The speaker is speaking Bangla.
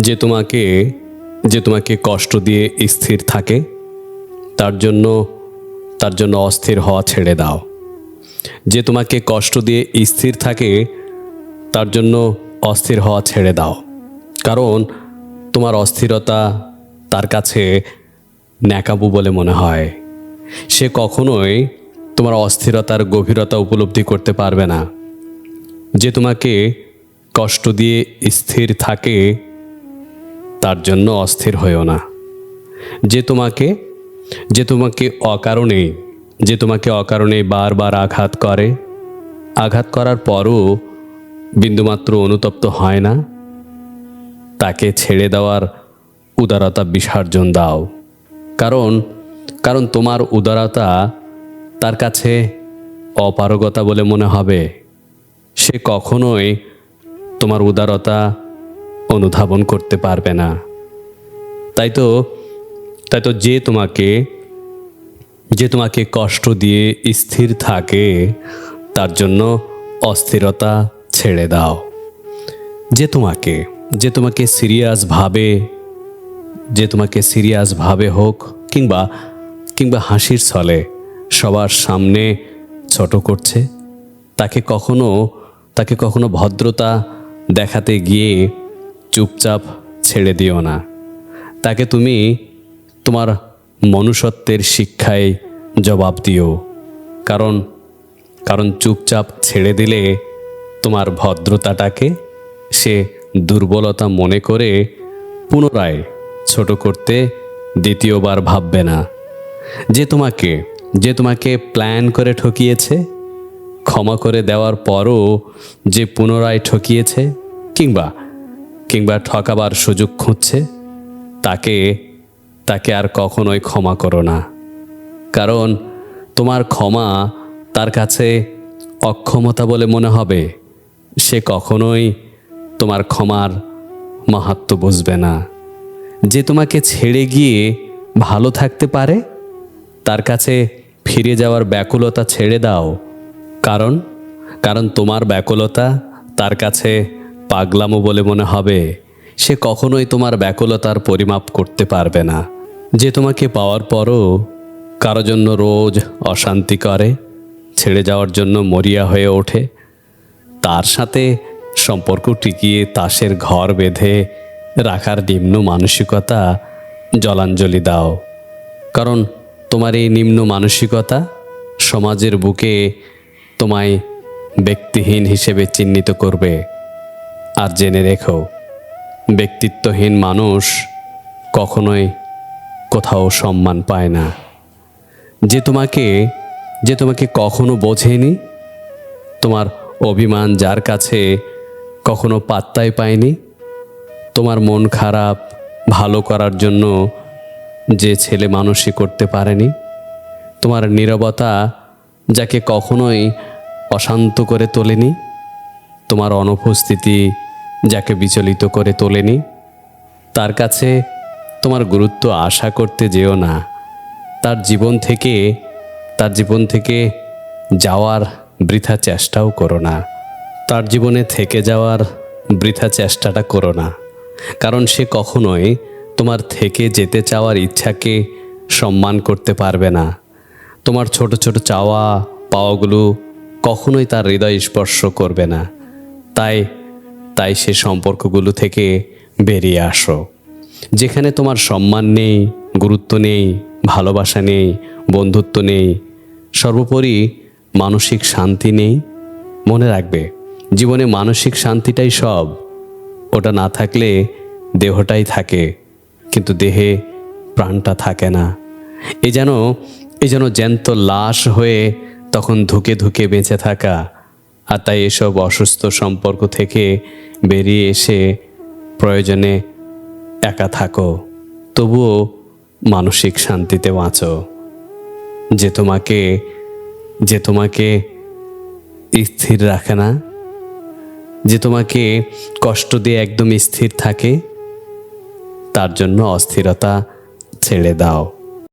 যে তোমাকে যে তোমাকে কষ্ট দিয়ে স্থির থাকে, তার জন্য তার জন্য অস্থির হওয়া ছেড়ে দাও। যে তোমাকে কষ্ট দিয়ে স্থির থাকে, তার জন্য অস্থির হওয়া ছেড়ে দাও। কারণ, তোমার অস্থিরতা তার কাছে ন্যাকাবু বলে মনে হয়। সে কখনোই তোমার অস্থিরতার গভীরতা উপলব্ধি করতে পারবে না। যে তোমাকে কষ্ট দিয়ে স্থির থাকে তার জন্য অস্থির হয়েও না। যে তোমাকে যে তোমাকে অকারণে, যে তোমাকে অকারণে বারবার আঘাত করে, আঘাত করার পরও বিন্দুমাত্র অনুতপ্ত হয় না, তাকে ছেড়ে দেওয়ার উদারতা বিসর্জন দাও। কারণ কারণ তোমার উদারতা তার কাছে অপারগতা বলে মনে হবে। সে কখনোই তোমার উদারতা অনুধাবন করতে পারবে না। তাই তো তাই তো যে তোমাকে যে তোমাকে কষ্ট দিয়ে স্থির থাকে, তার জন্য অস্থিরতা ছেড়ে দাও। যে তোমাকে যে তোমাকে সিরিয়াস ভাবে, যে তোমাকে সিরিয়াস ভাবে হোক, কিংবা কিংবা হাসির ছলে সবার সামনে ছোট করছে, তাকে কখনো তাকে কখনো ভদ্রতা দেখাতে গিয়ে চুপচাপ ছেড়ে দিও না। তাকে তুমি তোমার মনুষ্যত্বের শিক্ষায় জবাব দিও। কারণ কারণ চুপচাপ ছেড়ে দিলে তোমার ভদ্রতাটাকে সে দুর্বলতা মনে করে পুনরায় ছোট করতে দ্বিতীয়বার ভাববে না। যে তোমাকে যে তোমাকে প্ল্যান করে ঠকিয়েছে, ক্ষমা করে দেওয়ার পরও যে পুনরায় ঠকিয়েছে, কিংবা কিংবা ঠকাবার সুযোগ খুঁজছে, তাকে তাকে আর কখনোই ক্ষমা করো না। কারণ তোমার ক্ষমা তার কাছে অক্ষমতা বলে মনে হবে। সে কখনোই তোমার ক্ষমার মাহাত্ম বুঝবে না। যে তোমাকে ছেড়ে গিয়ে ভালো থাকতে পারে, তার কাছে ফিরে যাওয়ার ব্যাকুলতা ছেড়ে দাও। কারণ কারণ তোমার ব্যাকুলতা তার কাছে পাগলামো বলে মনে হবে, সে কখনোই তোমার ব্যাকুলতার পরিমাপ করতে পারবে না। যে তোমাকে পাওয়ার পরও কারও জন্য রোজ অশান্তি করে, ছেড়ে যাওয়ার জন্য মরিয়া হয়ে ওঠে, তার সাথে সম্পর্ক টিকিয়ে তাসের ঘর বেঁধে রাখার নিম্ন মানসিকতা জলাঞ্জলি দাও। কারণ তোমার এই নিম্ন মানসিকতা সমাজের বুকে তোমায় ব্যক্তিহীন হিসেবে চিহ্নিত করবে। আর জেনে রেখো, ব্যক্তিত্বহীন মানুষ কখনোই কোথাও সম্মান পায় না। যে তোমাকে যে তোমাকে কখনো বোঝেনি, তোমার অভিমান যার কাছে কখনো পাত্তাই পায়নি, তোমার মন খারাপ ভালো করার জন্য যে ছেলে মানুষই করতে পারেনি, তোমার নীরবতা যাকে কখনোই অশান্ত করে তোলেনি, তোমার অনুপস্থিতি যাকে বিচলিত করে তোলেনি, তার কাছে তোমার গুরুত্ব আশা করতে যেও না। তার জীবন থেকে, তার জীবন থেকে যাওয়ার বৃথা চেষ্টাও করো না। তার জীবনে থেকে যাওয়ার বৃথা চেষ্টাটা করো না। কারণ সে কখনোই তোমার থেকে যেতে চাওয়ার ইচ্ছাকে সম্মান করতে পারবে না। তোমার ছোট ছোট চাওয়া পাওয়াগুলো কখনোই তার হৃদয় স্পর্শ করবে না। তাই তাই সে সম্পর্কগুলো থেকে বেরিয়ে আসো। যেখানে তোমার সম্মান নেই, গুরুত্ব নেই, ভালোবাসা নেই, বন্ধুত্ব নেই, সর্বোপরি মানসিক শান্তি নেই। মনে রাখবে, জীবনে মানসিক শান্তিটাই সব। ওটা না থাকলে দেহটাই থাকে, কিন্তু দেহে প্রাণটা থাকে না। এ যেন এ যেন জ্যান্ত লাশ হয়ে তখন ধুকে ধুকে বেঁচে থাকা আর তাই এসব অসুস্থ সম্পর্ক থেকে বেরিয়ে এসে প্রয়োজনে একা থাকো। তবুও মানসিক শান্তিতে বাঁচো। যে তোমাকে যে তোমাকে স্থির রাখে না, যে তোমাকে কষ্ট দিয়ে একদম স্থির থাকে, তার জন্য অস্থিরতা ছেড়ে দাও।